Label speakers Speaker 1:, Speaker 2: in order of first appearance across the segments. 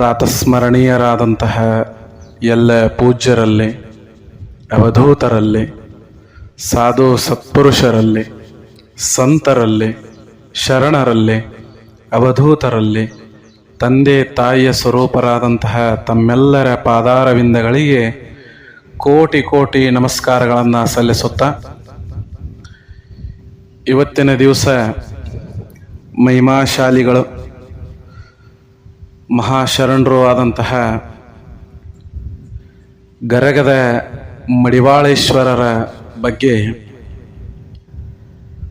Speaker 1: ಪ್ರಾತಸ್ಮರಣೀಯರಾದಂತಹ ಎಲ್ಲ ಪೂಜ್ಯರಲ್ಲಿ, ಅವಧೂತರಲ್ಲಿ, ಸಾಧು ಸತ್ಪುರುಷರಲ್ಲಿ, ಸಂತರಲ್ಲಿ, ಶರಣರಲ್ಲಿ, ಅವಧೂತರಲ್ಲಿ, ತಂದೆ ತಾಯಿಯ ಸ್ವರೂಪರಾದಂತಹ ತಮ್ಮೆಲ್ಲರ ಪಾದಾರವಿಂದಗಳಿಗೆ ಕೋಟಿ ಕೋಟಿ ನಮಸ್ಕಾರಗಳನ್ನು ಸಲ್ಲಿಸುತ್ತಾ, ಇವತ್ತಿನ ದಿವಸ ಮಹಿಮಾಶಾಲಿಗಳು ಮಹಾಶರಣರು ಆದಂತಹ ಗರಗದ ಮಡಿವಾಳೇಶ್ವರರ ಬಗ್ಗೆ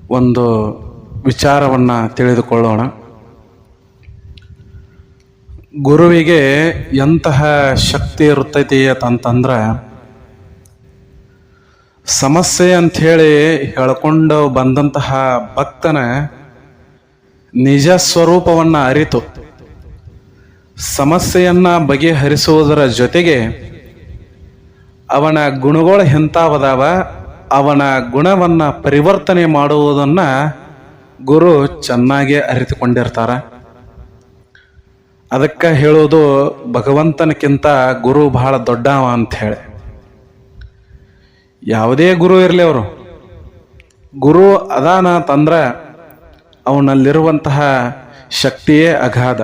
Speaker 1: ಒಂದು ವಿಚಾರವನ್ನು ತಿಳಿದುಕೊಳ್ಳೋಣ. ಗುರುವಿಗೆ ಎಂತಹ ಶಕ್ತಿ ಇರುತ್ತೈತಿ ಅಂತಂದ್ರೆ ಸಮಸ್ಯೆ ಅಂಥೇಳಿ ಹೇಳ್ಕೊಂಡು ಬಂದಂತಹ ಭಕ್ತನ ನಿಜ ಸ್ವರೂಪವನ್ನು ಅರಿತು. ಸಮಸ್ಯೆಯನ್ನ ಬಗೆಹರಿಸುವುದರ ಜೊತೆಗೆ ಅವನ ಗುಣಗಳು ಎಂತಾವದಾವ? ಅವನ ಗುಣವನ್ನ ಪರಿವರ್ತನೆ ಮಾಡುವುದನ್ನ ಗುರು ಚೆನ್ನಾಗಿ ಅರಿತುಕೊಂಡಿರ್ತಾರ. ಅದಕ್ಕೆ ಹೇಳೋದು ಭಗವಂತನಕ್ಕಿಂತ ಗುರು ಬಹಳ ದೊಡ್ಡವ ಅಂತ ಹೇಳಿ. ಯಾವುದೇ ಗುರು ಇರಲಿ ಅವರು. ಗುರು ಅದಾನ ಅಂತಂದ್ರೆ ಅವನಲ್ಲಿರುವಂತಹ ಶಕ್ತಿಯೇ ಅಗಾಧ.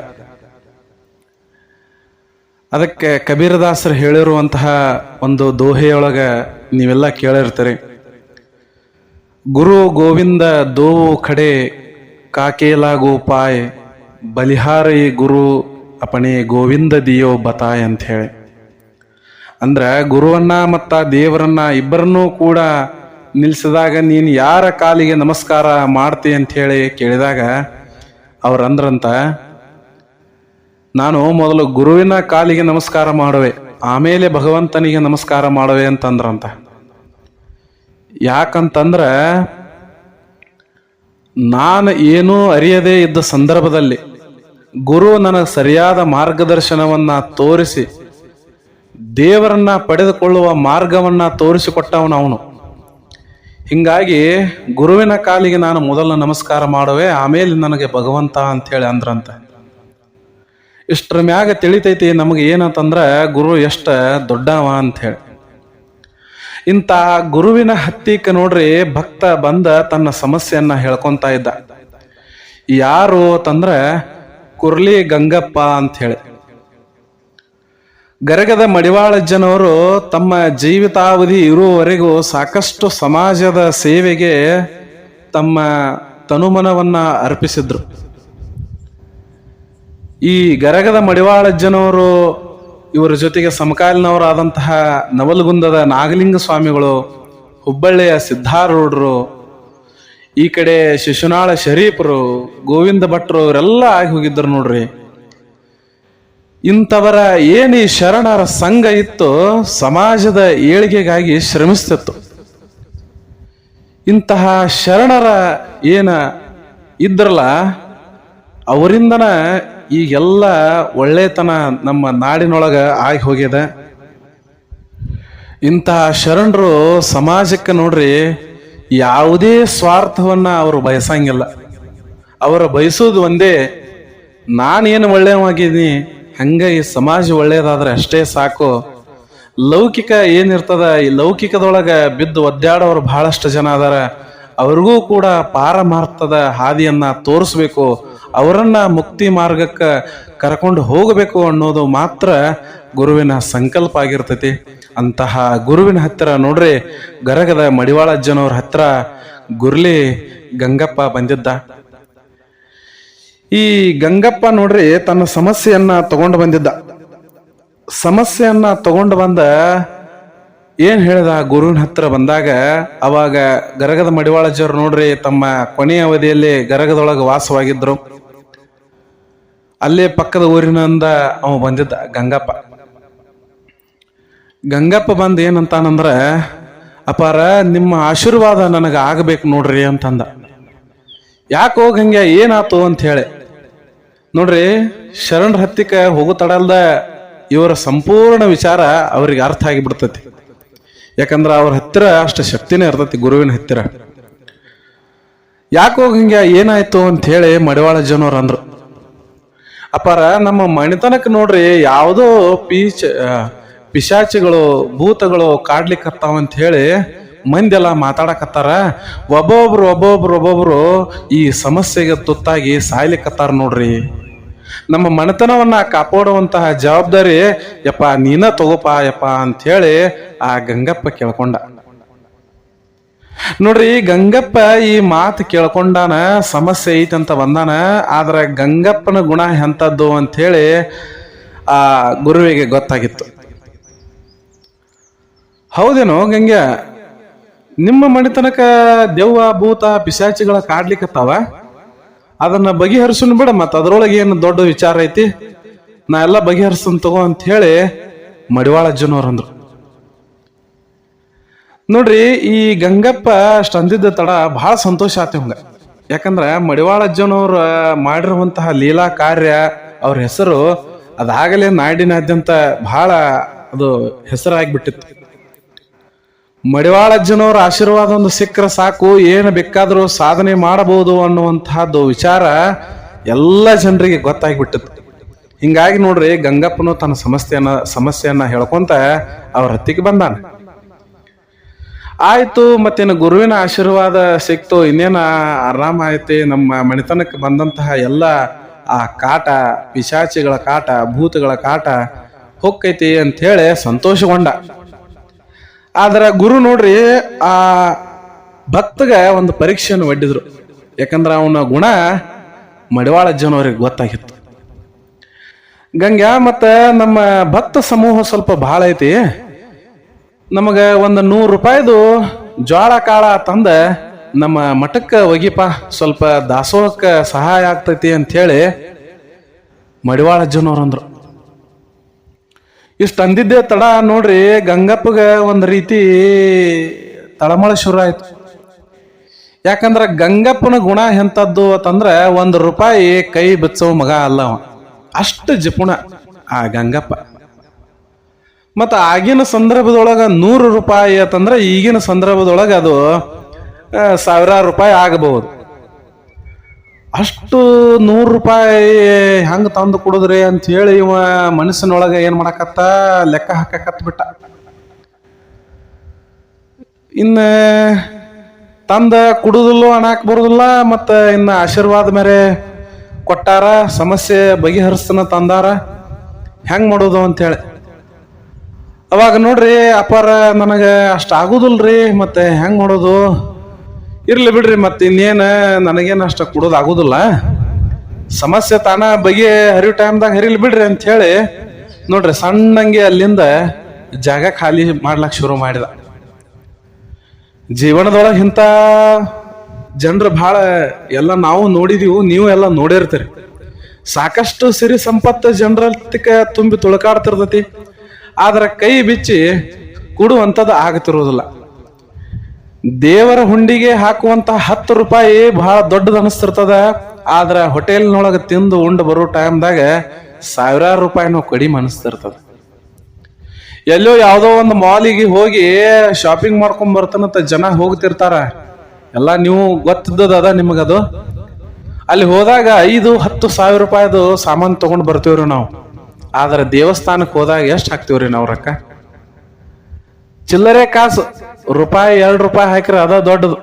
Speaker 1: ಅದಕ್ಕೆ ಕಬೀರದಾಸರು ಹೇಳಿರುವಂತಹ ಒಂದು ದೋಹೆಯೊಳಗ ನೀವೆಲ್ಲ ಕೇಳಿರ್ತೀರಿ. ಗುರು ಗೋವಿಂದ ದೋವು ಕಡೆ ಕಾಕೇಲಾಗೋ ಪಾಯ್ ಬಲಿಹಾರಿ ಗುರು ಅಪಣೆ ಗೋವಿಂದ ದಿಯೋ ಬತಾಯ್ ಅಂತ ಹೇಳಿ ಅಂದ್ರೆ ಗುರುವನ್ನ ಮತ್ತ ದೇವರನ್ನ ಇಬ್ಬರನ್ನೂ ಕೂಡ ನಿಲ್ಸಿದಾಗ ನೀನು ಯಾರ ಕಾಲಿಗೆ ನಮಸ್ಕಾರ ಮಾಡ್ತಿ ಅಂತ ಹೇಳಿ ಕೇಳಿದಾಗ ಅವ್ರಂದ್ರಂತ ನಾನು ಮೊದಲು ಗುರುವಿನ ಕಾಲಿಗೆ ನಮಸ್ಕಾರ ಮಾಡುವೆ, ಆಮೇಲೆ ಭಗವಂತನಿಗೆ ನಮಸ್ಕಾರ ಮಾಡುವೆ ಅಂತಂದ್ರಂತ. ಯಾಕಂತಂದ್ರೆ, ನಾನು ಏನೂ ಅರಿಯದೇ ಇದ್ದ ಸಂದರ್ಭದಲ್ಲಿ ಗುರು ನನಗೆ ಸರಿಯಾದ ಮಾರ್ಗದರ್ಶನವನ್ನ ತೋರಿಸಿ, ದೇವರನ್ನ ಪಡೆದುಕೊಳ್ಳುವ ಮಾರ್ಗವನ್ನ ತೋರಿಸಿಕೊಟ್ಟವನು ಅವನು. ಹಿಂಗಾಗಿ ಗುರುವಿನ ಕಾಲಿಗೆ ನಾನು ಮೊದಲು ನಮಸ್ಕಾರ ಮಾಡುವೆ, ಆಮೇಲೆ ನನಗೆ ಭಗವಂತ ಅಂತೇಳಿ ಅಂದ್ರಂತ. ಇಷ್ಟರ ಮ್ಯಾಗ ತಿಳಿತೈತಿ ನಮಗೆ ಏನಂತಂದ್ರೆ ಗುರು ಎಷ್ಟ ದೊಡ್ಡವ ಅಂತ ಹೇಳಿ. ಇಂಥ ಗುರುವಿನ ಹತ್ತಿಕ ನೋಡ್ರಿ ಭಕ್ತ ಬಂದ ತನ್ನ ಸಮಸ್ಯೆಯನ್ನ ಹೇಳ್ಕೊಂತ ಇದ್ದ. ಯಾರು ಅಂತಂದ್ರೆ ಕುರ್ಲಿ ಗಂಗಪ್ಪ ಅಂತ ಹೇಳಿ. ಗರಗದ ಮಡಿವಾಳಜ್ಜನವರು ತಮ್ಮ ಜೀವಿತಾವಧಿ ಇರುವವರೆಗೂ ಸಾಕಷ್ಟು ಸಮಾಜದ ಸೇವೆಗೆ ತಮ್ಮ ತನುಮನವನ್ನ ಅರ್ಪಿಸಿದ್ರು. ಈ ಗರಗದ ಮಡಿವಾಳಜ್ಜನವರು ಇವರ ಜೊತೆಗೆ ಸಮಕಾಲೀನವರಾದಂತಹ ನವಲಗುಂದದ ನಾಗಲಿಂಗ ಸ್ವಾಮಿಗಳು ಹುಬ್ಬಳ್ಳಿಯ ಸಿದ್ಧಾರೂಢರು ಈ ಕಡೆ ಶಿಶುನಾಳ ಶರೀಫರು, ಗೋವಿಂದ ಭಟ್ರು ಇವರೆಲ್ಲ ಆಗಿ ಹೋಗಿದ್ದರು ನೋಡ್ರಿ. ಇಂಥವರ ಏನು ಈ ಶರಣರ ಸಂಘ ಇತ್ತು ಸಮಾಜದ ಏಳಿಗೆಗಾಗಿ ಶ್ರಮಿಸ್ತಿತ್ತು. ಇಂತಹ ಶರಣರ ಏನ ಇದ್ರಲ್ಲ, ಅವರಿಂದನ ಈಗೆಲ್ಲ ಒಳ್ಳೆತನ ನಮ್ಮ ನಾಡಿನೊಳಗೆ ಆಗಿ ಹೋಗ್ಯದ ಇಂತಹ ಶರಣರು ಸಮಾಜಕ್ಕೆ ನೋಡ್ರಿ, ಯಾವುದೇ ಸ್ವಾರ್ಥವನ್ನ ಅವರು ಬಯಸಂಗಿಲ್ಲ. ಅವರು ಬಯಸೋದು ಒಂದೇ, ನಾನೇನು ಒಳ್ಳೆಯವಾಗಿದ್ದೀನಿ ಹಂಗ ಈ ಸಮಾಜ ಒಳ್ಳೇದಾದ್ರೆ ಅಷ್ಟೇ ಸಾಕು. ಲೌಕಿಕ ಏನಿರ್ತದ, ಈ ಲೌಕಿಕದೊಳಗೆ ಬಿದ್ದು ಒದ್ದಾಡೋರು ಬಹಳಷ್ಟು ಜನ ಅದಾರ. ಅವ್ರಿಗೂ ಕೂಡ ಪಾರಮಾರ್ಥದ ಹಾದಿಯನ್ನ ತೋರಿಸ್ಬೇಕು, ಅವರನ್ನ ಮುಕ್ತಿ ಮಾರ್ಗಕ್ಕೆ ಕರ್ಕೊಂಡು ಹೋಗಬೇಕು ಅನ್ನೋದು ಮಾತ್ರ ಗುರುವಿನ ಸಂಕಲ್ಪ ಆಗಿರ್ತೈತಿ. ಅಂತಹ ಗುರುವಿನ ಹತ್ತಿರ ನೋಡ್ರಿ, ಗರಗದ ಮಡಿವಾಳ ಮಡಿವಾಳಜ್ಜನವ್ರ ಹತ್ರ ಗುರ್ಲಿ ಗಂಗಪ್ಪ ಬಂದಿದ್ದ. ಈ ಗಂಗಪ್ಪ ನೋಡ್ರಿ ತನ್ನ ಸಮಸ್ಯೆಯನ್ನ ತಗೊಂಡು ಬಂದಿದ್ದ. ಸಮಸ್ಯೆಯನ್ನ ತಗೊಂಡು ಬಂದ ಏನ್ ಹೇಳಿದ ಗುರುವಿನ ಹತ್ರ ಬಂದಾಗ, ಅವಾಗ ಗರಗದ ಮಡಿವಾಳಜ್ಜರು ನೋಡ್ರಿ, ತಮ್ಮ ಕೊನೆಯ ಅವಧಿಯಲ್ಲಿ ಗರಗದೊಳಗೆ ವಾಸವಾಗಿದ್ರು. ಅಲ್ಲೇ ಪಕ್ಕದ ಊರಿನಿಂದ ಅವ ಬಂದಿದ್ದ ಗಂಗಪ್ಪ. ಗಂಗಪ್ಪ ಬಂದು ಏನಂತಾನಂದ್ರ, ಅಪಾರ ನಿಮ್ಮ ಆಶೀರ್ವಾದ ನನಗೆ ಆಗಬೇಕು ನೋಡ್ರಿ ಅಂತಂದ. ಯಾಕೆ ಹೋಗಂಗೆ ಏನಾತು ಅಂತ ಹೇಳಿ. ನೋಡ್ರಿ ಶರಣರ ಹತ್ತಿಕ ಹೋಗು ತಡಲ್ದ ಇವರ ಸಂಪೂರ್ಣ ವಿಚಾರ ಅವ್ರಿಗೆ ಅರ್ಥ ಆಗಿಬಿಡ್ತೈತಿ. ಯಾಕಂದ್ರ ಅವ್ರ ಹತ್ತಿರ ಅಷ್ಟು ಶಕ್ತಿನೇ ಇರ್ತೈತಿ ಗುರುವಿನ ಹತ್ತಿರ. ಯಾಕೆ ಹಿಂಗೆ ಏನಾಯ್ತು ಅಂತ ಹೇಳಿ ಮಡಿವಾಳ ಜನವ್ರು ಅಂದ್ರು. ಅಪಾರ ನಮ್ಮ ಮಣಿತನಕ್ಕೆ ನೋಡ್ರಿ ಯಾವುದೋ ಪೀಚ ಪಿಶಾಚಿಗಳು, ಭೂತಗಳು ಕಾಡ್ಲಿಕ್ಕತ್ತಾವ ಅಂತ ಹೇಳಿ ಮಂದಿ ಎಲ್ಲ ಮಾತಾಡಕತ್ತಾರ. ಒಬ್ಬೊಬ್ರು ಒಬ್ಬೊಬ್ರು ಒಬ್ಬೊಬ್ರು ಈ ಸಮಸ್ಯೆಗೆ ತುತ್ತಾಗಿ ಸಾಯ್ಲಿಕ್ಕತ್ತಾರ ನೋಡ್ರಿ. ನಮ್ಮ ಮನೆತನವನ್ನ ಕಾಪಾಡುವಂತಹ ಜವಾಬ್ದಾರಿ, ಯಪ್ಪ, ನೀನ ತಗೋಪ, ಯಪ್ಪ ಅಂತ ಹೇಳಿ ಆ ಗಂಗಪ್ಪ ಕೇಳ್ಕೊಂಡ. ನೋಡ್ರಿ ಗಂಗಪ್ಪ ಈ ಮಾತು ಕೇಳ್ಕೊಂಡಾನ ಸಮಸ್ಯೆ ಐತೆ ಅಂತ ಬಂದಾನ, ಆದ್ರೆ ಗಂಗಪ್ಪನ ಗುಣ ಎಂಥದ್ದು ಅಂತ ಹೇಳಿ ಆ ಗುರುವಿಗೆ ಗೊತ್ತಾಗಿತ್ತು. ಹೌದೇನೋ ಗಂಗೆ ನಿಮ್ಮ ಮಣಿತನಕ ದೆವ್ವ, ಭೂತ, ಪಿಶಾಚಿಗಳ ಕಾಡ್ಲಿಕ್ಕತ್ತಾವ ಅದನ್ನ ಬಗೆಹರಿಸನ್ ಬಿಡ, ಮತ್ತ ಅದ್ರೊಳಗೆ ಏನು ದೊಡ್ಡ ವಿಚಾರ ಐತಿ? ನಾ ಎಲ್ಲ ಬಗೆಹರಿಸನ್ ತಗೋ ಅಂತ ಹೇಳಿ ಮಡಿವಾಳ ಅಜ್ಜನವ್ರು ಅಂದ್ರು. ನೋಡ್ರಿ, ಈ ಗಂಗಪ್ಪ ಅಷ್ಟು ಅಂದಿದ್ದ ತಡ ಬಹಳ ಸಂತೋಷ ಆತ ಹಂಗ ಯಾಕಂದ್ರೆ ಮಡಿವಾಳ ಅಜ್ಜನವ್ರ ಮಾಡಿರುವಂತಹ ಲೀಲಾ ಕಾರ್ಯ ಅವ್ರ ಹೆಸರು ಅದಾಗಲೇ ನಾಡಿನಾದ್ಯಂತ ಬಹಳ ಅದು ಹೆಸರಾಗ್ಬಿಟ್ಟಿತ್ತು ಮಡಿವಾಳ ಅಜ್ಜನವ್ರ ಆಶೀರ್ವಾದ ಒಂದು ಸಿಕ್ಕರೆ ಸಾಕು. ಏನು ಬೇಕಾದರೂ ಸಾಧನೆ ಮಾಡಬಹುದು ಅನ್ನುವಂತಹದ್ದು ವಿಚಾರ ಎಲ್ಲ ಜನರಿಗೆ ಗೊತ್ತಾಗ್ಬಿಟ್ಟಿತ್ತು ಹಿಂಗಾಗಿ ನೋಡ್ರಿ, ಗಂಗಪ್ಪನು ತನ್ನ ಸಮಸ್ಯೆಯನ್ನ ಸಮಸ್ಯೆಯನ್ನ ಹೇಳ್ಕೊಂತ ಅವ್ರ ಹತ್ತಿಗೆ ಬಂದಾನ. ಆಯ್ತು ಮತ್ತೇನು ಗುರುವಿನ ಆಶೀರ್ವಾದ ಸಿಕ್ತು, ಇನ್ನೇನ ಆರಾಮ ಐತಿ ನಮ್ಮ ಮಣಿತನಕ್ಕೆ ಬಂದಂತಹ ಎಲ್ಲ ಆ ಕಾಟ, ಪಿಶಾಚಿಗಳ ಕಾಟ, ಭೂತಗಳ ಕಾಟ ಹೊಕ್ಕೈತಿ ಅಂತ ಹೇಳಿ ಸಂತೋಷಗೊಂಡ. ಆದ್ರ ಗುರು ನೋಡ್ರಿ, ಆ ಭಕ್ತಗ ಒಂದು ಪರೀಕ್ಷೆಯನ್ನು ಒಡ್ಡಿದ್ರು. ಯಾಕಂದ್ರ ಅವನ ಗುಣ ಮಡಿವಾಳ ಜನವರಿಗೆ ಗೊತ್ತಾಗಿತ್ತು. ಗಂಗ್ಯಾ, ಮತ್ತ ನಮ್ಮ ಭಕ್ತ ಸಮೂಹ ಸ್ವಲ್ಪ ಬಹಳ ಐತಿ. ನಮಗ ಒಂದು ನೂರು ರೂಪಾಯಿದು ಜ್ವಾಳ ಕಾಳ ತಂದ ನಮ್ಮ ಮಠಕ್ಕೆ ಒಗಿಪ, ಸ್ವಲ್ಪ ದಾಸೋಹಕ್ಕೆ ಸಹಾಯ ಆಗ್ತೈತಿ ಅಂತ ಹೇಳಿ ಮಡಿವಾಳ ಅಜ್ಜನವ್ರು ಅಂದ್ರು. ಇಷ್ಟು ಅಂದಿದ್ದೆ ತಡ ನೋಡ್ರಿ ಗಂಗಪ್ಪಗ ಒಂದು ರೀತಿ ತಳಮಳ ಶುರು ಆಯ್ತು. ಯಾಕಂದ್ರೆ ಗಂಗಪ್ಪನ ಗುಣ ಎಂಥದ್ದು ಅಂತಂದ್ರೆ ಒಂದು ರೂಪಾಯಿ ಕೈ ಬಿಚ್ಚೋ ಮಗ ಅಲ್ಲ ಅವ. ಅಷ್ಟು ಜಿಪುಣ ಆ ಗಂಗಪ್ಪ. ಮತ್ತು ಆಗಿನ ಸಂದರ್ಭದೊಳಗೆ ನೂರು ರೂಪಾಯಿ ಅಂತಂದ್ರೆ ಈಗಿನ ಸಂದರ್ಭದೊಳಗೆ ಅದು ಸಾವಿರಾರು ರೂಪಾಯಿ ಆಗಬಹುದು. ಅಷ್ಟು ನೂರು ರೂಪಾಯಿ ಹೆಂಗ್ ತಂದು ಕೊಡುದ್ರಿ ಅಂತ ಹೇಳಿ ಇವ ಮನಸ್ಸಿನೊಳಗ ಏನ್ ಮಾಡಕತ್ತ? ಲೆಕ್ಕ ಹಾಕಕತ್ತ ಬಿಟ್ಟ. ಇನ್ನ ತಂದ ಕುಡುದಿಲ್ಲೋ, ಅಣಾಕ್ ಬರುದಿಲ್ಲ, ಮತ್ತ ಇನ್ನ ಆಶೀರ್ವಾದ ಮೇರೆ ಕೊಟ್ಟಾರ, ಸಮಸ್ಯೆ ಬಗೆಹರಿಸ್ತನ ತಂದಾರ, ಹೆಂಗ್ ಮಾಡೋದು ಅಂತ ಹೇಳಿ. ಅವಾಗ ನೋಡ್ರಿ ಅಪಾರ ನನಗೆ ಅಷ್ಟು ಆಗುದಿಲ್ರಿ, ಮತ್ತೆ ಹೆಂಗ್ ಮಾಡೋದು? ಇರ್ಲಿ ಬಿಡ್ರಿ ಮತ್ತೆ ಇನ್ನೇನ ನನಗೇನು ಅಷ್ಟು ಕೊಡೋದು ಸಮಸ್ಯೆ ತಾನ ಬಗೆ ಹರಿವು ಟೈಮ್ದಾಗ ಹರಿಲಿ ಬಿಡ್ರಿ ಅಂತ ಹೇಳಿ, ನೋಡ್ರಿ ಸಣ್ಣಂಗೆ ಅಲ್ಲಿಂದ ಜಾಗ ಖಾಲಿ ಮಾಡ್ಲಕ್ ಶುರು ಮಾಡಿದ. ಜೀವನದೊಳಗೆ ಇಂಥ ಜನರು ಬಹಳ ಎಲ್ಲ ನಾವು ನೋಡಿದೀವು, ನೀವು ಎಲ್ಲ ನೋಡಿರ್ತೀರಿ. ಸಾಕಷ್ಟು ಸಿರಿ ಸಂಪತ್ತು ಜನರತ್ತಿಕ ತುಂಬಿ ತುಳಕಾಡ್ತಿರ್ತತಿ. ಆದ್ರ ಕೈ ಬಿಚ್ಚಿ ಕೊಡುವಂಥದ್ದು ಆಗತಿರೋದಿಲ್ಲ. ದೇವರ ಹುಂಡಿಗೆ ಹಾಕುವಂತ ಹತ್ತು ರೂಪಾಯಿ ಬಹಳ ದೊಡ್ಡದ ಅನಿಸ್ತಿರ್ತದ. ಆದ್ರ ಹೋಟೆಲ್ನೊಳಗೆ ತಿಂದು ಉಂಡು ಬರೋ ಟೈಮ್ದಾಗ ಸಾವಿರಾರು ರೂಪಾಯಿನೂ ಕಡಿಮೆ ಅನಿಸ್ತಿರ್ತದ. ಎಲ್ಲೋ ಯಾವುದೋ ಒಂದು ಮಾಲಿಗೆ ಹೋಗಿ ಶಾಪಿಂಗ್ ಮಾಡ್ಕೊಂಡ್ ಬರ್ತಾನಂತ ಜನ ಹೋಗ್ತಿರ್ತಾರ. ಎಲ್ಲ ನೀವು ಗೊತ್ತಿದ್ದದ ನಿಮಗದು? ಅಲ್ಲಿ ಹೋದಾಗ ಐದು, ಹತ್ತು ಸಾವಿರ ರೂಪಾಯಿದು ಸಾಮಾನು ತಗೊಂಡ್ ಬರ್ತೀವ್ರಿ ನಾವು. ಆದ್ರೆ ದೇವಸ್ಥಾನಕ್ಕೆ ಹೋದಾಗ ಎಷ್ಟು ಹಾಕ್ತಿವ್ರಿ ನಾವು ರೊಕ್ಕ? ಚಿಲ್ಲರೆ ಕಾಸು. ರೂಪಾಯಿ ಎರಡು ರೂಪಾಯಿ ಹಾಕಿದ್ರೆ ಅದ ದೊಡ್ಡದು.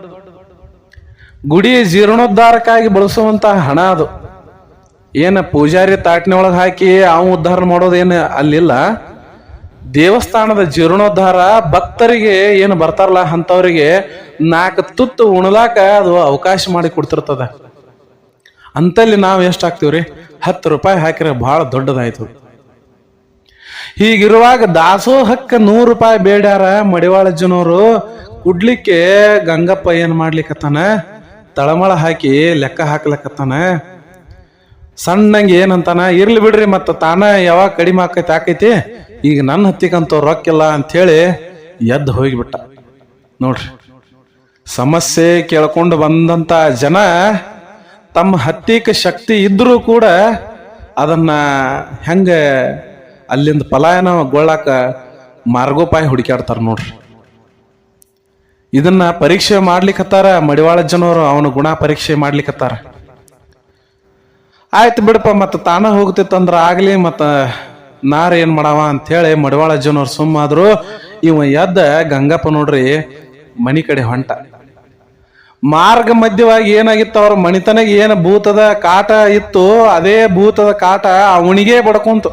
Speaker 1: ಗುಡಿ ಜೀರ್ಣೋದ್ಧಾರಕ್ಕಾಗಿ ಬಳಸುವಂತ ಹಣ ಅದು. ಏನ ಪೂಜಾರಿ ತಾಟ್ನೆ ಒಳಗೆ ಹಾಕಿ ಅವ ಉದ್ಧಾರ ಮಾಡೋದೇನು ಅಲ್ಲಿಲ್ಲ. ದೇವಸ್ಥಾನದ ಜೀರ್ಣೋದ್ಧಾರ ಭಕ್ತರಿಗೆ ಏನು ಬರ್ತಾರಲ್ಲ ಅಂಥವ್ರಿಗೆ ನಾಲ್ಕು ತುತ್ತು ಉಣಲಾಕ ಅದು ಅವಕಾಶ ಮಾಡಿ ಕೊಡ್ತಿರ್ತದ. ಅಂತಲ್ಲಿ ನಾವು ಎಷ್ಟು ಹಾಕ್ತೀವ್ರಿ? ಹತ್ತು ರೂಪಾಯಿ ಹಾಕಿದ್ರೆ ಬಹಳ ದೊಡ್ಡದಾಯ್ತು. ಹೀಗಿರುವಾಗ ದಾಸೋಹಕ್ಕ ನೂರು ರೂಪಾಯಿ ಬೇಡ್ಯಾರ ಮಡಿವಾಳಜ್ಜನವರು. ಕುಡ್ಲಿಕ್ಕೆ ಗಂಗಪ್ಪ ಏನ್ ಮಾಡ್ಲಿಕ್ಕತ್ತಾನ ತಳಮಳ ಹಾಕಿ ಲೆಕ್ಕ ಹಾಕ್ಲಕ್ಕತ್ತಾನ ಸಣ್ಣಂಗೆ ಏನಂತಾನ? ಇರ್ಲಿ ಬಿಡ್ರಿ, ಮತ್ತ ತಾನ ಯಾವಾಗ ಕಡಿಮೆ ಆಕೈತಿ ಆಕೈತಿ? ಈಗ ನನ್ನ ಹತ್ತಿಗಂತೂ ರೊಕ್ಕಿಲ್ಲ ಅಂಥೇಳಿ ಎದ್ದು ಹೋಗಿಬಿಟ್ಟ. ನೋಡ್ರಿ, ಸಮಸ್ಯೆ ಕೇಳ್ಕೊಂಡು ಬಂದಂತ ಜನ ತಮ್ಮ ಹತ್ತಿಕ ಶಕ್ತಿ ಇದ್ದರೂ ಕೂಡ ಅದನ್ನ ಹೆಂಗ ಅಲ್ಲಿಂದ ಪಲಾಯನ ಗೊಳ್ಳಾಕ ಮಾರ್ಗೋಪಾಯ ಹುಡುಕಾಡ್ತಾರ ನೋಡ್ರಿ. ಇದನ್ನ ಪರೀಕ್ಷೆ ಮಾಡ್ಲಿಕ್ಕತ್ತಾರ ಮಡಿವಾಳ ಜನವರು ಅವನ ಗುಣ ಪರೀಕ್ಷೆ ಮಾಡ್ಲಿಕ್ಕತ್ತಾರ ಆಯ್ತು ಬಿಡಪ್ಪ, ಮತ್ತ ತಾನ ಹೋಗ್ತಿತ್ತಂದ್ರ ಆಗ್ಲಿ, ಮತ್ತ ನಾರ ಏನ್ ಮಾಡವ ಅಂತೇಳಿ ಮಡಿವಾಳ ಜನವ್ರು ಸುಮ್ಮಾದ್ರು, ಇವ ಎದ್ದ ಗಂಗಪ್ಪ ನೋಡ್ರಿ ಮನಿ ಕಡೆ ಹೊಂಟ. ಮಾರ್ಗ ಮಧ್ಯವಾಗಿ ಏನಾಗಿತ್ತು, ಅವ್ರ ಮಣಿತನಗ ಏನು ಭೂತದ ಕಾಟ ಇತ್ತು, ಅದೇ ಭೂತದ ಕಾಟ ಅವನಿಗೆ ಬಡ್ಕೊಂತು.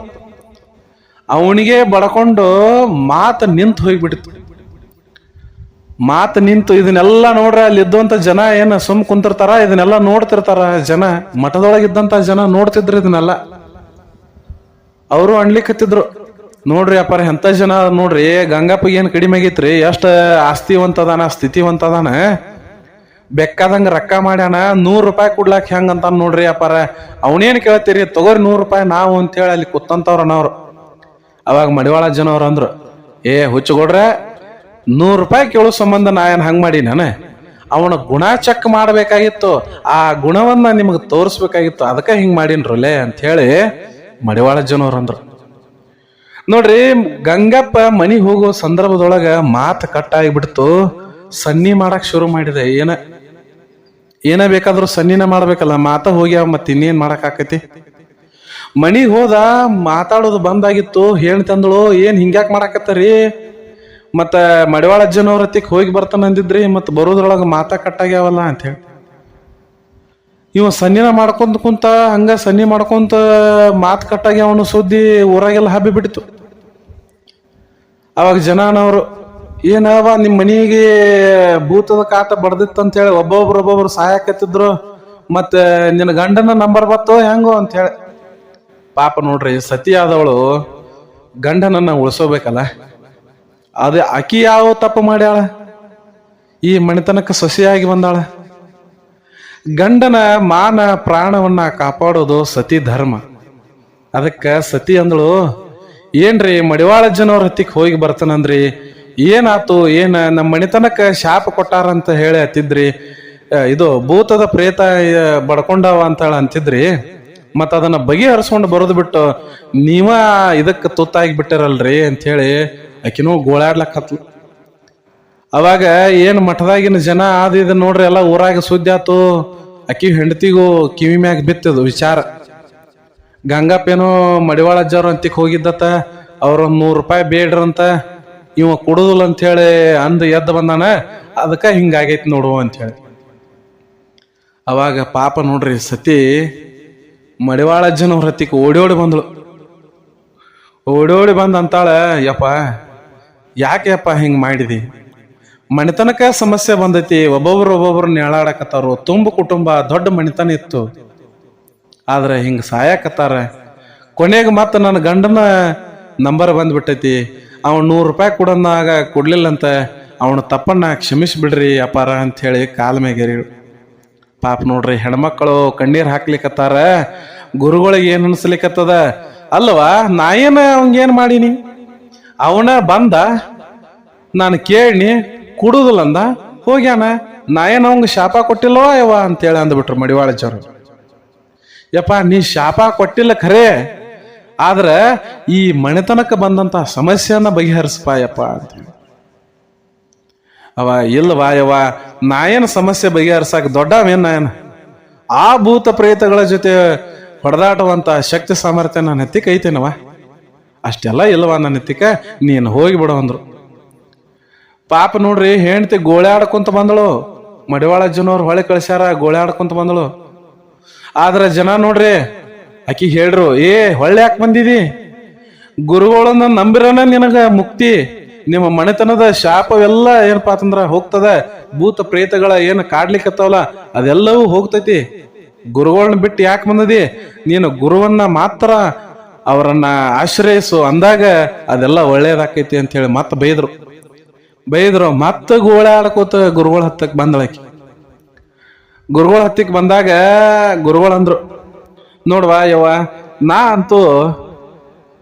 Speaker 1: ಅವನಿಗೆ ಬಡ್ಕೊಂಡು ಮಾತು ನಿಂತು ಹೋಗ್ಬಿಡ್ತು. ಮಾತು ನಿಂತು ಇದನ್ನೆಲ್ಲ ನೋಡ್ರೆ ಅಲ್ಲಿ ಇದ್ದಂಥ ಜನ ಏನು ಸುಮ್ ಕುಂತಿರ್ತಾರ? ಇದನ್ನೆಲ್ಲ ನೋಡ್ತಿರ್ತಾರ ಜನ. ಮಠದೊಳಗಿದ್ದಂಥ ಜನ ನೋಡ್ತಿದ್ರು ಇದನ್ನೆಲ್ಲ. ಅವರು ಅಣ್ಲಿಕ್ಕತ್ತಿದ್ರು ನೋಡ್ರಿ ಅಪ್ಪಾರ, ಎಂತ ಜನ ನೋಡ್ರಿ? ಗಂಗಪ್ಪ ಏನು ಕಡಿಮೆ ಆಗೈತ್ರಿ? ಎಷ್ಟು ಆಸ್ತಿವಂತದಾನ, ಸ್ಥಿತಿವಂತದಾನ? ಬೆಕ್ಕಾದಂಗ ರೊಕ್ಕ ಮಾಡ್ಯಾನ, ನೂರು ರೂಪಾಯಿ ಕೊಡ್ಲಾಕ್ ಹೆಂಗ್ ಅಂತ ನೋಡ್ರಿ ಅಪ್ಪಾರ. ಅವನೇನ್ ಕೇಳ್ತೀರಿ? ತಗೋರಿ ನೂರು ರೂಪಾಯಿ ನಾವು ಅಂತೇಳಿ ಅಲ್ಲಿ ಕೂತಂತವ್ರ ನಾವ್ರು ಅವಾಗ ಮಡಿವಾಳ ಜನ ಅವ್ರು ಅಂದ್ರು, ಏ, ಹುಚ್ಚುಗೊಡ್ರೆ, ನೂರು ರೂಪಾಯಿ ಕೇಳೋ ಸಂಬಂಧ, ನಾ ಏನ್ ಹಂಗ್ ಮಾಡಿ ನಾನು ಅವನ ಗುಣ ಚೆಕ್ ಮಾಡಬೇಕಾಗಿತ್ತು. ಆ ಗುಣವನ್ನ ನಿಮಗೆ ತೋರಿಸ್ಬೇಕಾಗಿತ್ತು. ಅದಕ್ಕೆ ಹಿಂಗ್ ಲೇ ಅಂತ ಹೇಳಿ ಮಡಿವಾಳ ಜನವ್ರು ಅಂದ್ರು. ನೋಡ್ರಿ, ಗಂಗಪ್ಪ ಮನಿ ಹೋಗೋ ಸಂದರ್ಭದೊಳಗ ಮಾತು ಕಟ್ಟಾಗಿಬಿಡ್ತು ಸನ್ನಿ ಮಾಡಕ್ ಶುರು ಮಾಡಿದೆ. ಏನ ಏನ ಬೇಕಾದ್ರೂ ಸನ್ನಿನ ಮಾಡ್ಬೇಕಲ್ಲ, ಮಾತ ಹೋಗ್ಯಾವ ಮತ್ತೆ ಇನ್ನೇನ್ ಮಾಡಕ್ ಮನಿಗ್ ಹೋದ, ಮಾತಾಡೋದು ಬಂದಾಗಿತ್ತು. ಹೇಳ್ತಂದಳು ತಂದಳು, ಏನ್ ಹಿಂಗ್ಯಾಕ್ ಮಾಡಾಕತ್ತರಿ? ಮತ್ತು ಮಡಿವಾಳ ಅಜ್ಜನವ್ರ ಹತ್ತಿಕ್ ಹೋಗಿ ಬರ್ತಾನ ಅಂದಿದ್ರಿ, ಮತ್ತು ಬರೋದ್ರೊಳಗೆ ಮಾತಾ ಕಟ್ಟಾಗ್ಯಾವಲ್ಲ ಅಂತ ಹೇಳಿ. ಇವ ಸನ್ನಿನ ಮಾಡ್ಕೊಂತ ಕುಂತ, ಹಂಗ ಸನ್ನಿ ಮಾಡ್ಕೊಂತ ಮಾತು ಅವನು ಸುದ್ದಿ ಊರಾಗೆಲ್ಲ ಹಬ್ಬಿ ಬಿಡ್ತು ಅವಾಗ ಜನನವರು ಏನವ ನಿಮ್ಮ ಮನಿಗೆ ಭೂತದ ಕಾಟ ಬಡ್ದಿತ್ತು ಹೇಳಿ ಒಬ್ಬೊಬ್ರು ಒಬ್ಬೊಬ್ರು ಸಹಾಯಕತ್ತಿದ್ರು, ಮತ್ತೆ ನಿನ್ನ ಗಂಡನ ನಂಬರ್ ಬತ್ತೋ ಹೆಂಗೋ ಅಂತ ಹೇಳಿ. ಪಾಪ ನೋಡ್ರಿ, ಸತಿ ಆದವಳು ಗಂಡನನ್ನ ಉಳಿಸೋಬೇಕಲ್ಲ? ಅದೇ ಅಕಿ ಯಾವ ತಪ್ಪು ಮಾಡ್ಯಾಳ? ಈ ಮಣಿತನಕ್ಕೆ ಸೊಸೆಯಾಗಿ ಬಂದಾಳ? ಗಂಡನ ಮಾನ ಪ್ರಾಣವನ್ನ ಕಾಪಾಡೋದು ಸತಿ ಧರ್ಮ. ಅದಕ್ಕೆ ಸತಿ ಅಂದಳು, ಏನ್ರಿ, ಮಡಿವಾಳ ಜನವ್ರ ಹತ್ತಿಕ್ ಹೋಗಿ ಬರ್ತಾನಂದ್ರಿ? ಏನಾತು? ಏನ ನಮ್ಮ ಮಣಿತನಕ್ಕ ಶಾಪ ಕೊಟ್ಟಾರಂತ ಹೇಳಿ ಹತ್ತಿದ್ರಿ? ಇದು ಭೂತದ ಪ್ರೇತ ಬಡ್ಕೊಂಡವ ಅಂತ ಹೇಳಿ ಅಂತಿದ್ರಿ? ಮತ್ತ ಅದನ್ನ ಬಗೆಹರಿಸ್ಕೊಂಡು ಬರೋದು ಬಿಟ್ಟು ನೀವ ಇದಕ್ಕೆ ತುತ್ತಾಗಿ ಬಿಟ್ಟಿರಲ್ರಿ ಅಂತ ಹೇಳಿ ಆಕಿನೂ ಗೋಳಾಡ್ಲಕ್ಕತ್ಲು ಅವಾಗ ಏನ್ ಮಠದಾಗಿನ ಜನ ಆದ ಇದು ನೋಡ್ರಿ ಎಲ್ಲ ಊರಾಗ ಸುದ್ದಿ ಆತು. ಅಕ್ಕಿ ಹೆಂಡತಿಗೂ ಕಿವಿ ಮ್ಯಾಗ ಬಿತ್ತದು ವಿಚಾರ. ಗಂಗಪ್ಪೇನೋ ಮಡಿವಾಳ ಅಜ್ಜವ್ರ ಅಂತಿಕ್ ಹೋಗಿದ್ದತ್ತ. ಅವ್ರ ನೂರು ರೂಪಾಯಿ ಬೇಡ್ರಂತ. ಇವ ಕೊಡುದಿಲ್ಲ ಅಂತ ಹೇಳಿ ಅಂದ್ ಎದ್ದು ಬಂದಾನ. ಅದಕ್ಕೆ ಹಿಂಗಾಗೈತಿ ನೋಡು ಅಂತ ಹೇಳಿ ಅವಾಗ ಪಾಪ ನೋಡ್ರಿ ಸತಿ ಮಡಿವಾಳ ಅಜ್ಜನವ್ರ ಹೊರತಿಕ್ ಓಡಿ ಓಡಿ ಬಂದಳು. ಓಡಿ ಓಡಿ ಬಂದ ಅಂತಾಳೆ, ಯಪ್ಪ ಯಾಕೆ ಯಪ್ಪ ಹಿಂಗ್ ಮಾಡಿದಿ? ಮಣಿತನಕ ಸಮಸ್ಯೆ ಬಂದೈತಿ, ಒಬ್ಬೊಬ್ರು ಒಬ್ಬೊಬ್ರು ನೇಳಾಡಕತ್ತಾರು, ತುಂಬ ಕುಟುಂಬ ದೊಡ್ಡ ಮಣಿತನ ಇತ್ತು. ಆದ್ರೆ ಹಿಂಗ ಸಾಯಕತ್ತಾರ. ಕೊನೆಗೆ ಮತ್ತೆ ನನ್ನ ಗಂಡನ ನಂಬರ್ ಬಂದ್ಬಿಟ್ಟೈತಿ. ಅವನ್ ನೂರು ರೂಪಾಯಿ ಕೊಡೋನಾಗ ಕೊಡ್ಲಿಲ್ಲಂತ, ಅವನು ತಪ್ಪನ್ನ ಕ್ಷಮಿಸ್ಬಿಡ್ರಿ ಅಪಾರ ಅಂತ ಹೇಳಿ ಕಾಲ ಮ್ಯಾಗೇರಿ ಪಾಪ ನೋಡ್ರಿ ಹೆಣ್ಮಕ್ಳು ಕಣ್ಣೀರು ಹಾಕ್ಲಿಕ್ಕತ್ತಾರ ಗುರುಗಳಿಗೆ ಏನು ಅನ್ಸ್ಲಿಕತ್ತದ? ಅಲ್ವಾ ನಾ ಅವಂಗೇನು ಮಾಡೀನಿ? ಅವನ ಬಂದ, ನಾನು ಕೇಳಿ ಕುಡುದಿಲ್ಲ ಅಂದ ಹೋಗ್ಯಾನ. ನಾ ಏನ್ ಅವಂಗ ಶಾಪ ಕೊಟ್ಟಿಲ್ವಾ ಯವ ಅಂತೇಳಿ ಅಂದ್ಬಿಟ್ರು ಮಡಿವಾಳ ಜರು. ಯಪ್ಪ, ನೀ ಶಾಪ ಕೊಟ್ಟಿಲ್ಲ ಖರೆ, ಆದ್ರೆ ಈ ಮನೆತನಕ್ಕೆ ಬಂದಂತ ಸಮಸ್ಯೆಯನ್ನ ಬಗೆಹರಿಸಪ್ಪ ಯಪ್ಪ ಅಂತೇಳಿ. ಅವ ಇಲ್ವಾ ಯವ ನಾಯನ ಸಮಸ್ಯೆ ಬಗೆಹರಿಸಕ್ಕೆ ದೊಡ್ಡವೇನು ನಾಯನ? ಆ ಭೂತ ಪ್ರೇತಗಳ ಜೊತೆ ಹೊಡೆದಾಟುವಂಥ ಶಕ್ತಿ ಸಾಮರ್ಥ್ಯ ನಾನು ಎತ್ತಿಕ ಐತೇನವ ಅಷ್ಟೆಲ್ಲ ಇಲ್ವಾ ನನ್ನ ಎತ್ತಿಕ ನೀನು ಹೋಗಿ ಬಿಡು ಅಂದ್ರು. ಪಾಪ ನೋಡ್ರಿ, ಹೆಂಡತಿ ಗೋಳಾಡ್ಕೊಂತ ಬಂದಳು. ಮಡಿವಾಳ ಜನವ್ರು ಹೊಳೆ ಕಳಿಸ್ಯಾರ ಗೋಳಾಡ್ಕೊಂತ ಬಂದಳು. ಆದ್ರೆ ಜನ ನೋಡ್ರಿ ಆಕಿ ಹೇಳ್ರು, ಏ, ಹೊಳ್ಳೆ ಯಾಕೆ ಬಂದಿದಿ? ಗುರುಗಳನ್ನ ನಂಬಿರನ ನಿನಗ ಮುಕ್ತಿ? ನಿಮ್ಮ ಮನೆತನದ ಶಾಪವೆಲ್ಲ ಏನಪ್ಪಾ ಅಂತಂದ್ರ ಹೋಗ್ತದ? ಭೂತ ಪ್ರೇತಗಳ ಏನು ಕಾಡ್ಲಿಕ್ಕತ್ತವಲ್ಲ ಅದೆಲ್ಲವೂ ಹೋಗ್ತೈತಿ. ಗುರುಗಳನ್ನ ಬಿಟ್ಟು ಯಾಕೆ ಬಂದದಿ? ನೀನು ಗುರುವನ್ನ ಮಾತ್ರ ಅವರನ್ನ ಆಶ್ರಯಿಸು ಅಂದಾಗ ಅದೆಲ್ಲ ಒಳ್ಳೇದಾಕೈತಿ ಅಂತ ಹೇಳಿ ಮತ್ತೆ ಬೈದ್ರು. ಬೈದ್ರು ಮತ್ತೆ ಗೋಳಾಡ್ಕೋತ ಗುರುಗಳ ಹತ್ತಕ್ಕೆ ಬಂದಳಕಿ ಗುರುಗಳ ಹತ್ತಿಕ್ ಬಂದಾಗ ಗುರುಗಳು ಅಂದ್ರು, ನೋಡ್ವಾ ಯವ್ವ, ನಾ ಅಂತೂ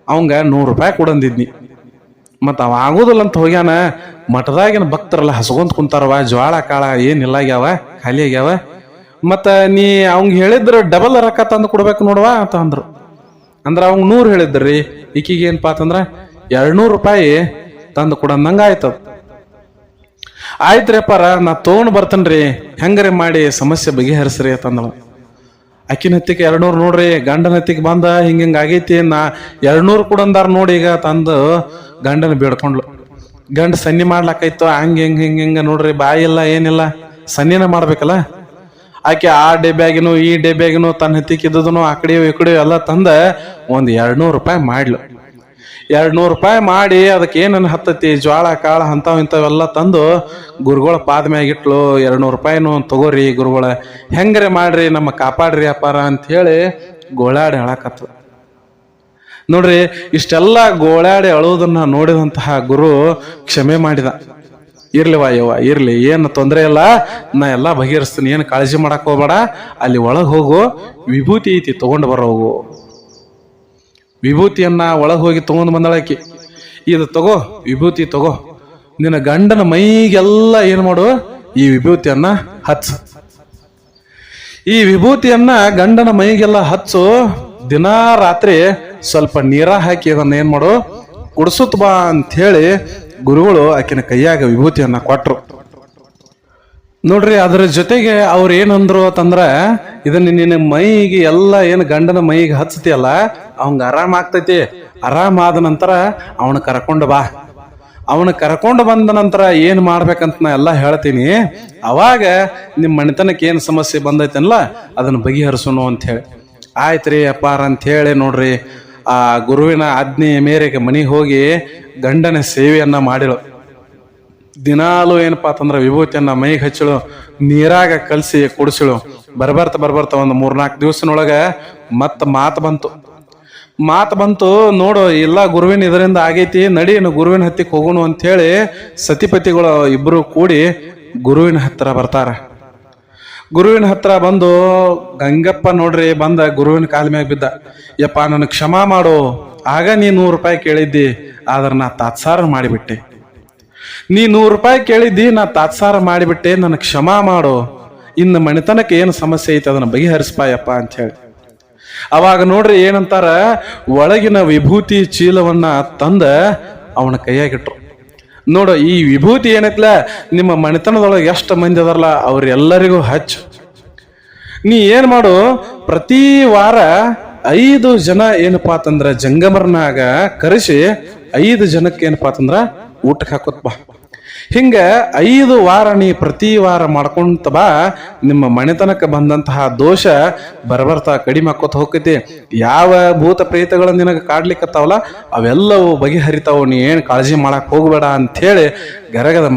Speaker 1: ಅವಂಗ ನೂರು ರೂಪಾಯಿ ಕೊಡಂದಿದ್ನಿ. ಮತ್ತು ಅವ ಆಗೋದಿಲ್ಲ ಅಂತ ಹೋಗ್ಯಾನ ಮಠದಾಗಿನ ಭಕ್ತರಲ್ಲ ಹಸ್ಕೊಂತ ಕುಂತಾರವ, ಜ್ವಾಳ ಕಾಳ ಏನಿಲ್ಲ ಆಗ್ಯಾವ, ಖಾಲಿ ಆಗ್ಯಾವ. ಮತ್ತು ನೀ ಅವಂಗ ಹೇಳಿದ್ರೆ ಡಬಲ್ ರೊಕ್ಕ ತಂದು ಕೊಡ್ಬೇಕು ನೋಡವಾ ಅಂತ ಅಂದರು. ಅಂದ್ರೆ ಅವಂಗ ನೂರು ಹೇಳಿದ್ರಿ, ಈಕಿಗೆ ಏನಪ್ಪಾ ಅಂತಂದ್ರ ಎರಡ್ನೂರು ರೂಪಾಯಿ ತಂದು ಕೊಡಂದಂಗ ಆಯ್ತು. ರೀ ಅಪ್ಪಾರ, ನಾ ತೊಗೊಂಡ್ ಬರ್ತೇನ್ರಿ, ಹೆಂಗ್ರಿ ಮಾಡಿ ಸಮಸ್ಯೆ ಬಗೆಹರಿಸ್ರಿ ಅಂತಂದವ ಅಕ್ಕಿನ ಹತ್ತಿಗೆ ಎರಡ್ನೂರು ನೋಡ್ರಿ, ಗಂಡನ ಹತ್ತಿಗೆ ಬಂದ, ಹಿಂಗೆ ಹಿಂಗೆ ಆಗೈತಿ ನಾ ಎರಡ್ನೂರು ಕೊಡಂದಾರ ನೋಡಿ ಈಗ ತಂದು ಗಂಡನ ಬೇಡ್ಕೊಂಡ್ಲು. ಗಂಡ ಸನ್ನಿ ಮಾಡ್ಲಾಕೈತು, ಹಂಗೆ ಹಿಂಗೆ ಹಿಂಗೆ ಹಿಂಗೆ ನೋಡ್ರಿ, ಬಾಯಿ ಇಲ್ಲ, ಏನಿಲ್ಲ, ಸನ್ನಿನ ಮಾಡ್ಬೇಕಲ್ಲ? ಆಕೆ ಆ ಡಬ್ಬ್ಯಾಗಿನು ಈ ಡಬ್ಬ್ಯಾಗಿನು ತನ್ನ ಹತ್ತಿಗೆ ಇದ್ದದನು ಆ ಕಡೆಯೋ ಈ ಕಡೆಯೋ ಎಲ್ಲ ತಂದ ಒಂದ್ ಎರಡ್ನೂರು ರೂಪಾಯಿ ಮಾಡ್ಲು. ಎರಡ್ ನೂರು ರೂಪಾಯಿ ಮಾಡಿ ಅದಕ್ಕೆ ಏನನ್ನ ಹತ್ತತಿ, ಜ್ವಾಳ, ಕಾಳ ಅಂಥವು ಇಂಥವೆಲ್ಲ ತಂದು ಗುರುಗಳ ಪಾದ ಮ್ಯಾಗ ಇಟ್ಲು ಎರಡ್ ನೂರು ರೂಪಾಯಿನೂ ತಗೋರಿ ಗುರುಗಳ. ಹೆಂಗ್ರೆ ಮಾಡ್ರಿ, ನಮ್ಮ ಕಾಪಾಡ್ರಿ ಅಪಾರ ಅಂತ ಹೇಳಿ ಗೋಳಾಡಿ ಹೇಳಕತ್ತು ನೋಡ್ರಿ, ಇಷ್ಟೆಲ್ಲ ಗೋಳಾಡಿ ಅಳುವುದನ್ನ ನೋಡಿದಂತಹ ಗುರು ಕ್ಷಮೆ ಮಾಡಿದ. ಇರ್ಲಿ ವಾಯವ್ವ, ಇರ್ಲಿ, ಏನು ತೊಂದರೆ ಇಲ್ಲ, ನಾ ಎಲ್ಲ ಬಗೆಹರಿಸ್ತೀನಿ, ಏನು ಕಾಳಜಿ ಮಾಡಕ್ ಹೋಗ್ಬೇಡ, ಅಲ್ಲಿ ಒಳಗೆ ಹೋಗು, ವಿಭೂತಿ ಐತಿ, ತಗೊಂಡು ಬರೋಗು. ವಿಭೂತಿಯನ್ನ ಒಳಗೆ ಹೋಗಿ ತಗೊಂಡು ಬಂದಳಾಕಿ ಇದು ತಗೋ, ವಿಭೂತಿ ತಗೋ. ನಿನ್ನ ಗಂಡನ ಮೈಗೆಲ್ಲ ಏನು ಮಾಡು? ಈ ವಿಭೂತಿಯನ್ನ ಹಚ್ಚು. ಈ ವಿಭೂತಿಯನ್ನ ಗಂಡನ ಮೈಗೆಲ್ಲ ಹಚ್ಚು. ದಿನಾ ರಾತ್ರಿ ಸ್ವಲ್ಪ ನೀರ ಹಾಕಿ ಅದನ್ನ ಏನ್ ಮಾಡು? ಕುಡಿಸುತ್ತ ಬಾ ಅಂತ ಹೇಳಿ ಗುರುಗಳು ಆಕಿನ ಕೈಯಾಗ ವಿಭೂತಿಯನ್ನ ಕೊಟ್ರು. ನೋಡ್ರಿ, ಅದ್ರ ಜೊತೆಗೆ ಅವ್ರು ಏನಂದ್ರು ಅಂತಂದ್ರ, ಇದನ್ನ ನಿನ್ನ ಮೈಗೆ ಎಲ್ಲ ಏನು ಗಂಡನ ಮೈಗೆ ಹಚ್ತಿಯಲ್ಲ, ಅವಂಗ ಆರಾಮ ಆಗ್ತೈತಿ. ಆರಾಮ ಆದ ನಂತರ ಅವನ ಕರ್ಕೊಂಡು ಬಾ. ಅವನ ಕರ್ಕೊಂಡು ಬಂದ ನಂತರ ಏನು ಮಾಡ್ಬೇಕಂತ ನಾ ಎಲ್ಲ ಹೇಳ್ತೀನಿ. ಅವಾಗ ನಿಮ್ಮ ಮನೆತನಕ್ಕೆ ಏನು ಸಮಸ್ಯೆ ಬಂದೈತಲ್ಲ ಅದನ್ನ ಬಗೆಹರಿಸೋಣ ಅಂತ ಹೇಳಿ. ಆಯ್ತ್ರಿ ಅಪ್ಪಾರ ಅಂತ ಹೇಳಿ ನೋಡ್ರಿ, ಆ ಗುರುವಿನ ಆಜ್ಞೆಯ ಮೇರೆಗೆ ಮನೆಗೆ ಹೋಗಿ ಗಂಡನ ಸೇವೆಯನ್ನು ಮಾಡಿಳು ದಿನಾಲು ಏನಪ್ಪಾ ಅಂತಂದ್ರೆ ವಿಭೂತಿಯನ್ನ ಮೈಗೆ ಹಚ್ಚಳು, ನೀರಾಗ ಕಲಸಿ ಕುಡಿಸಳು. ಬರ್ಬರ್ತ ಬರ್ಬರ್ತ ಒಂದು ಮೂರ್ನಾಲ್ಕು ದಿವಸನೊಳಗ ಮತ್ತ ಮಾತು ಬಂತು. ಮಾತು ಬಂತು, ನೋಡು, ಎಲ್ಲ ಗುರುವಿನ ಇದರಿಂದ ಆಗೈತಿ ನಡಿ ಇನ್ನು ಗುರುವಿನ ಹತ್ತಿಕ್ ಹೋಗೋಣ ಅಂತ ಹೇಳಿ ಸತಿಪತಿಗಳು ಇಬ್ರು ಕೂಡಿ ಗುರುವಿನ ಹತ್ತಿರ ಬರ್ತಾರ. ಗುರುವಿನ ಹತ್ರ ಬಂದು, ಗಂಗಪ್ಪ ನೋಡ್ರಿ, ಬಂದ ಗುರುವಿನ ಕಾಲ ಮ್ಯಾಗ ಬಿದ್ದ. ಯಪ್ಪ, ನನಗೆ ಕ್ಷಮಾ ಮಾಡು. ಆಗ ನೀ ನೂರು ರೂಪಾಯಿ ಕೇಳಿದ್ದಿ, ಆದ್ರೆ ನಾ ತಾತ್ಸಾರ ಮಾಡಿಬಿಟ್ಟೆ. ನೀ ನೂರು ರೂಪಾಯಿ ಕೇಳಿದ್ದಿ, ನಾ ತಾತ್ಸಾರ ಮಾಡಿಬಿಟ್ಟೆ ನನ್ನ ಕ್ಷಮಾ ಮಾಡು. ಇನ್ನು ಮಣಿತನಕ್ಕೆ ಏನು ಸಮಸ್ಯೆ ಐತೆ ಅದನ್ನ ಬಗೆಹರಿಸ್ಪಾಯಪ್ಪ ಅಂತ ಹೇಳಿ. ಅವಾಗ ನೋಡ್ರಿ ಏನಂತಾರ, ಒಳಗಿನ ವಿಭೂತಿ ಚೀಲವನ್ನ ತಂದ ಅವನ ಕೈಯಾಗಿಟ್ರು. ನೋಡು, ಈ ವಿಭೂತಿ ಏನೈತ್ಲ, ನಿಮ್ಮ ಮಣಿತನದೊಳಗೆ ಎಷ್ಟು ಮಂದಿ ಅದಾರಲ್ಲ, ಅವ್ರೆಲ್ಲರಿಗೂ ಹಚ್ಚು. ನೀ ಏನ್ ಮಾಡು, ಪ್ರತಿ ವಾರ ಐದು ಜನ ಏನಪ್ಪಾ ಅಂತಂದ್ರ ಜಂಗಮರ್ನಾಗ ಕರೆಸಿ, ಐದು ಜನಕ್ಕೆ ಏನಪ್ಪಾ ಅಂತಂದ್ರ ಊಟಕ್ಕೆ ಹಾಕೋತ್ ಬಾ. ಹಿಂಗ ಐದು ವಾರ ನೀ ಪ್ರತಿ ವಾರ ಮಾಡ್ಕೊಂತ ಬಾ, ನಿಮ್ಮ ಮನೆತನಕ್ಕೆ ಬಂದಂತಹ ದೋಷ ಬರಬರ್ತಾ ಕಡಿಮೆ ಆಕೋತ ಹೋಗ್ತೈತಿ. ಯಾವ ಭೂತ ಪ್ರೇತಗಳ ನಿನಗೆ ಕಾಡ್ಲಿಕ್ಕತ್ತಾವಲ್ಲ ಅವೆಲ್ಲವೂ ಬಗೆಹರಿತಾವು, ನೀ ಏನು ಕಾಳಜಿ ಮಾಡಕ್ ಹೋಗಬೇಡ ಅಂತ ಹೇಳಿ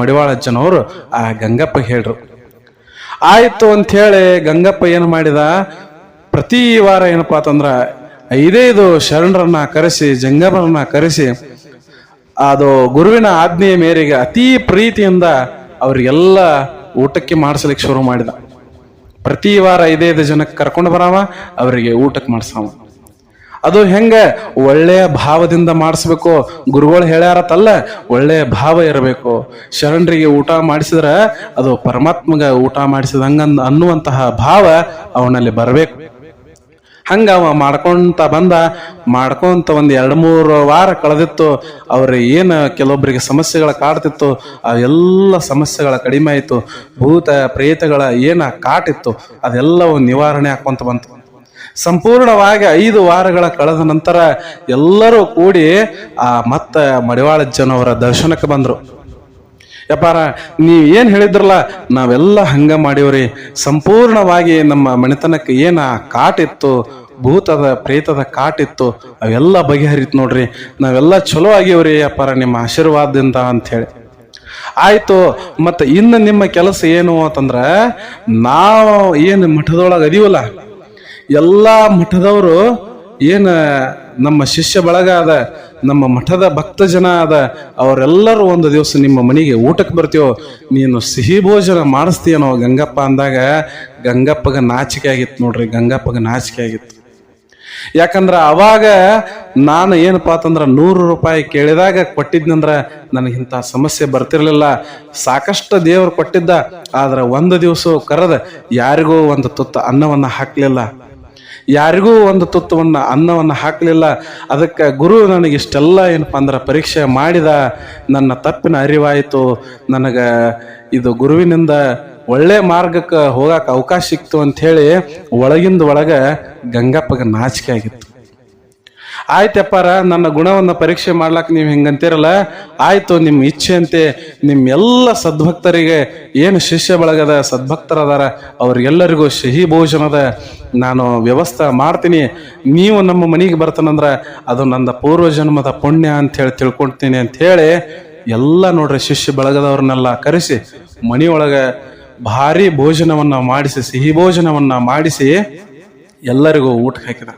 Speaker 1: ಮಡಿವಾಳ ಜನವರು ಆ ಗಂಗಪ್ಪ ಹೇಳ್ರು. ಆಯಿತು ಅಂತ ಹೇಳಿ ಗಂಗಪ್ಪ ಏನು ಮಾಡಿದ, ಪ್ರತಿ ವಾರ ಏನಪ್ಪಾ ಅಂತಂದ್ರ ಐದೈದು ಶರಣರನ್ನ ಕರೆಸಿ, ಜಂಗಮರನ್ನ ಕರೆಸಿ ಅದು ಗುರುವಿನ ಆಜ್ಞೆಯ ಮೇರೆಗೆ ಅತಿ ಪ್ರೀತಿಯಿಂದ ಅವರಿಗೆಲ್ಲ ಊಟಕ್ಕೆ ಮಾಡಿಸ್ಲಿಕ್ಕೆ ಶುರು ಮಾಡಿದ. ಪ್ರತಿ ವಾರ ಐದೈದು ಜನಕ್ಕೆ ಕರ್ಕೊಂಡು ಬರಾವ, ಅವರಿಗೆ ಊಟಕ್ಕೆ ಮಾಡಿಸಾವ. ಅದು ಹೆಂಗ ಒಳ್ಳೆಯ ಭಾವದಿಂದ ಮಾಡಿಸ್ಬೇಕು, ಗುರುಗಳು ಹೇಳ್ಯಾರತ್ತಲ್ಲ, ಒಳ್ಳೆಯ ಭಾವ ಇರಬೇಕು. ಶರಣರಿಗೆ ಊಟ ಮಾಡಿಸಿದ್ರ ಅದು ಪರಮಾತ್ಮಗ ಊಟ ಮಾಡಿಸಿದಂಗ ಅನ್ನುವಂತಹ ಭಾವ ಅವನಲ್ಲಿ ಬರಬೇಕು. ಹಂಗ ಅವ ಮಾಡ್ಕೊಂತ ಬಂದ, ಮಾಡ್ಕೊಂತ ಒಂದು ಎರಡು ಮೂರು ವಾರ ಕಳೆದಿತ್ತು, ಅವ್ರ ಏನು ಕೆಲವೊಬ್ಬರಿಗೆ ಸಮಸ್ಯೆಗಳ ಕಾಡ್ತಿತ್ತು, ಆ ಎಲ್ಲ ಸಮಸ್ಯೆಗಳ ಕಡಿಮೆ ಆಯಿತು, ಭೂತ ಪ್ರೇತಗಳ ಏನು ಕಾಟಿತ್ತು, ಅದೆಲ್ಲವೂ ನಿವಾರಣೆ ಆಕೊಂತ ಬಂತು. ಸಂಪೂರ್ಣವಾಗಿ ಐದು ವಾರಗಳ ಕಳೆದ ನಂತರ ಎಲ್ಲರೂ ಕೂಡಿ ಆ ಮತ್ತ ಮಡಿವಾಳಜ್ಜನವರ ದರ್ಶನಕ್ಕೆ ಬಂದ್ರು. ಯಪ್ಪಾರ ನೀವು ಏನು ಹೇಳಿದ್ರಲ್ಲ, ನಾವೆಲ್ಲ ಹಂಗ ಮಾಡಿವ್ರಿ. ಸಂಪೂರ್ಣವಾಗಿ ನಮ್ಮ ಮನೆತನಕ್ಕೆ ಏನ ಕಾಟಿತ್ತು, ಭೂತದ, ಪ್ರೇತದ ಕಾಟಿತ್ತು, ಅವೆಲ್ಲ ಬಗೆಹರಿತು ನೋಡ್ರಿ. ನಾವೆಲ್ಲ ಚಲೋ ಆಗಿವ್ರಿ ಅಪ್ಪಾರ, ನಿಮ್ಮ ಆಶೀರ್ವಾದದಿಂದ ಅಂತ ಹೇಳಿ ಆಯ್ತು, ಮತ್ತೆ ಇನ್ನು ನಿಮ್ಮ ಕೆಲಸ ಏನು ಅಂತಂದ್ರೆ, ನಾವು ಏನು ಮಠದೊಳಗೆ ಅದೀವಲ್ಲ, ಎಲ್ಲ ಮಠದವರು ಏನು ನಮ್ಮ ಶಿಷ್ಯ ಬಳಗ ಅದ ನಮ್ಮ ಮಠದ ಭಕ್ತ ಜನ ಆದ ಅವರೆಲ್ಲರೂ ಒಂದು ದಿವಸ ನಿಮ್ಮ ಮನೆಗೆ ಊಟಕ್ಕೆ ಬರ್ತೀವೋ ನೀನು ಸಿಹಿ ಭೋಜನ ಮಾಡಿಸ್ತೀಯನೋ ಗಂಗಪ್ಪ ಅಂದಾಗ, ಗಂಗಪ್ಪಗ ನಾಚಿಕೆ ಆಗಿತ್ತು ನೋಡ್ರಿ, ಗಂಗಪ್ಪಗ ನಾಚಿಕೆ ಆಗಿತ್ತು. ಯಾಕಂದ್ರೆ ಅವಾಗ ನಾನು ಏನಪ್ಪಾ ಅಂತಂದ್ರೆ ನೂರು ರೂಪಾಯಿ ಕೇಳಿದಾಗ ಕೊಟ್ಟಿದ್ನಂದ್ರ ನನಗಿಂತ ಸಮಸ್ಯೆ ಬರ್ತಿರ್ಲಿಲ್ಲ. ಸಾಕಷ್ಟು ದೇವರು ಕೊಟ್ಟಿದ್ದ, ಆದ್ರೆ ಒಂದು ದಿವಸ ಕರೆದ, ಯಾರಿಗೂ ಒಂದು ತುತ್ತ ಅನ್ನವನ್ನ ಹಾಕ್ಲಿಲ್ಲ. ಯಾರಿಗೂ ಒಂದು ತುತ್ತವನ್ನ, ಅನ್ನವನ್ನು ಹಾಕಲಿಲ್ಲ. ಅದಕ್ಕೆ ಗುರು ನನಗೆ ಇಷ್ಟೆಲ್ಲ ಏನಪ್ಪ ಅಂದ್ರೆ ಪರೀಕ್ಷೆ ಮಾಡಿದ ನನ್ನ ತಪ್ಪಿನ ಅರಿವಾಯಿತು. ನನಗೆ ಇದು ಗುರುವಿನಿಂದ ಒಳ್ಳೆ ಮಾರ್ಗಕ್ಕೆ ಹೋಗಕ್ಕೆ ಅವಕಾಶ ಸಿಕ್ತು ಹೇಳಿ ಒಳಗಿಂದ ಒಳಗ ಗಂಗಪ್ಪಗೆ ನಾಚಿಕೆ ಆಗಿತ್ತು. ಆಯ್ತಪ್ಪಾರ ನನ್ನ ಗುಣವನ್ನು ಪರೀಕ್ಷೆ ಮಾಡ್ಲಕ್ಕೆ ನೀವು ಹಿಂಗಂತೀರಲ್ಲ, ಆಯ್ತು ನಿಮ್ಮ ಇಚ್ಛೆ ಅಂತೆ ನಿಮ್ಮೆಲ್ಲ ಸದ್ಭಕ್ತರಿಗೆ ಏನು ಶಿಷ್ಯ ಬಳಗದ ಸದ್ಭಕ್ತರದಾರ, ಅವ್ರಿಗೆಲ್ಲರಿಗೂ ಸಿಹಿ ಭೋಜನದ ನಾನು ವ್ಯವಸ್ಥೆ ಮಾಡ್ತೀನಿ. ನೀವು ನಮ್ಮ ಮನೆಗೆ ಬರ್ತಾನಂದ್ರೆ ಅದು ನನ್ನ ಪೂರ್ವಜನ್ಮದ ಪುಣ್ಯ ಅಂತ ಹೇಳಿ ತಿಳ್ಕೊಳ್ತೀನಿ ಅಂತ ಹೇಳಿ ಎಲ್ಲ ನೋಡ್ರಿ ಶಿಷ್ಯ ಬಳಗದವ್ರನ್ನೆಲ್ಲ ಕರೆಸಿ, ಮನೆಯೊಳಗೆ ಭಾರಿ ಭೋಜನವನ್ನ ಮಾಡಿಸಿ, ಸಿಹಿ ಭೋಜನವನ್ನ ಮಾಡಿಸಿ ಎಲ್ಲರಿಗೂ ಊಟ ಹಾಕಿದ.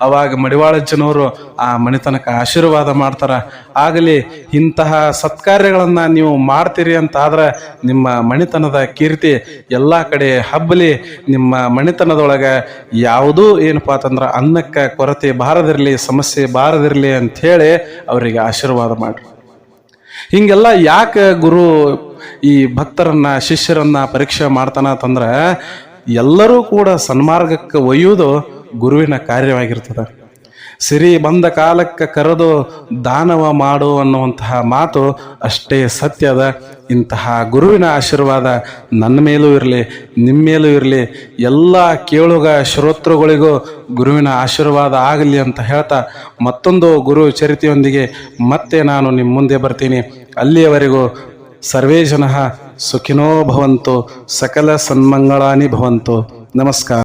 Speaker 1: ಅವಾಗ ಮಡಿವಾಳಜ್ಜನವರು ಆ ಮನೆತನಕ ಆಶೀರ್ವಾದ ಮಾಡ್ತಾರ. ಆಗಲಿ, ಇಂತಹ ಸತ್ಕಾರ್ಯಗಳನ್ನು ನೀವು ಮಾಡ್ತೀರಿ ಅಂತ ಆದ್ರೆ ನಿಮ್ಮ ಮಣಿತನದ ಕೀರ್ತಿ ಎಲ್ಲ ಕಡೆ ಹಬ್ಬಲಿ, ನಿಮ್ಮ ಮಣಿತನದೊಳಗೆ ಯಾವುದೂ ಏನಪ್ಪಾ ಅಂತಂದ್ರ ಅನ್ನಕ್ಕೆ ಕೊರತೆ ಬಾರದಿರಲಿ, ಸಮಸ್ಯೆ ಬಾರದಿರಲಿ ಹೇಳಿ ಅವರಿಗೆ ಆಶೀರ್ವಾದ ಮಾಡ್ರಿ. ಹಿಂಗೆಲ್ಲ ಯಾಕೆ ಗುರು ಈ ಭಕ್ತರನ್ನ, ಶಿಷ್ಯರನ್ನ ಪರೀಕ್ಷೆ ಮಾಡ್ತಾನ ಅಂತಂದ್ರೆ ಎಲ್ಲರೂ ಕೂಡ ಸನ್ಮಾರ್ಗಕ್ಕೆ ಒಯ್ಯುವುದು ಗುರುವಿನ ಕಾರ್ಯವಾಗಿರ್ತದೆ. ಸಿರಿ ಬಂದ ಕಾಲಕ್ಕೆ ಕರೆದು ದಾನವ ಮಾಡು ಅನ್ನುವಂತಹ ಮಾತು ಅಷ್ಟೇ ಸತ್ಯದ ಇಂತಹ ಗುರುವಿನ ಆಶೀರ್ವಾದ ನನ್ನ ಮೇಲೂ ಇರಲಿ ನಿಮ್ಮ ಮೇಲೂ ಇರಲಿ, ಎಲ್ಲ ಕೇಳುಗ ಶ್ರೋತೃಗಳಿಗೂ ಗುರುವಿನ ಆಶೀರ್ವಾದ ಆಗಲಿ ಅಂತ ಹೇಳ್ತಾ ಮತ್ತೊಂದು ಗುರು ಚರಿತೆಯೊಂದಿಗೆ ಮತ್ತೆ ನಾನು ನಿಮ್ಮ ಮುಂದೆ ಬರ್ತೀನಿ. ಅಲ್ಲಿಯವರೆಗೂ ಸರ್ವೇ ಜನ ಸುಖಿನೋ ಭವಂತು, ಸಕಲ ಸನ್ಮಂಗಳಾನಿ ಭವಂತು. ನಮಸ್ಕಾರ.